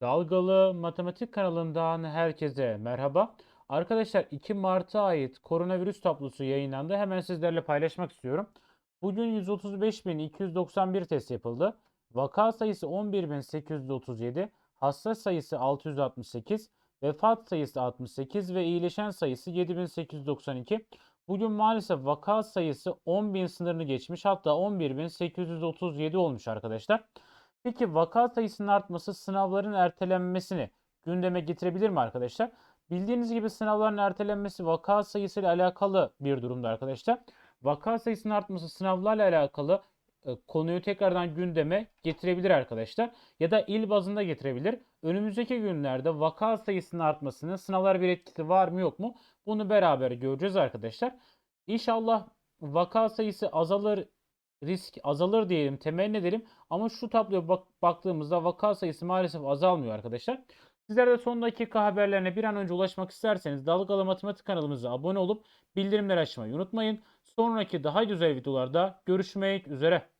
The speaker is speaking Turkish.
Dalgalı Matematik kanalından herkese merhaba. Arkadaşlar 2 Mart'a ait koronavirüs tablosu yayınlandı. Hemen sizlerle paylaşmak istiyorum. Bugün 135.291 test yapıldı. Vaka sayısı 11.837, hasta sayısı 668, vefat sayısı 68 ve iyileşen sayısı 7.892. Bugün maalesef vaka sayısı 10.000 sınırını geçmiş. Hatta 11.837 olmuş arkadaşlar. Peki vaka sayısının artması sınavların ertelenmesini gündeme getirebilir mi arkadaşlar? Bildiğiniz gibi sınavların ertelenmesi vaka sayısıyla alakalı bir durumda arkadaşlar. Vaka sayısının artması sınavlarla alakalı e, konuyu tekrardan gündeme getirebilir arkadaşlar. Ya da il bazında getirebilir. Önümüzdeki günlerde vaka sayısının artmasının sınavlar bir etkisi var mı yok mu? Bunu beraber göreceğiz arkadaşlar. İnşallah vaka sayısı azalır, risk azalır diyelim, temenni edelim. Ama şu tabloya bak baktığımızda vaka sayısı maalesef azalmıyor arkadaşlar. Sizler de son dakika haberlerine bir an önce ulaşmak isterseniz Dalgalı Matematik kanalımıza abone olup bildirimleri açmayı unutmayın. Sonraki daha güzel videolarda görüşmek üzere.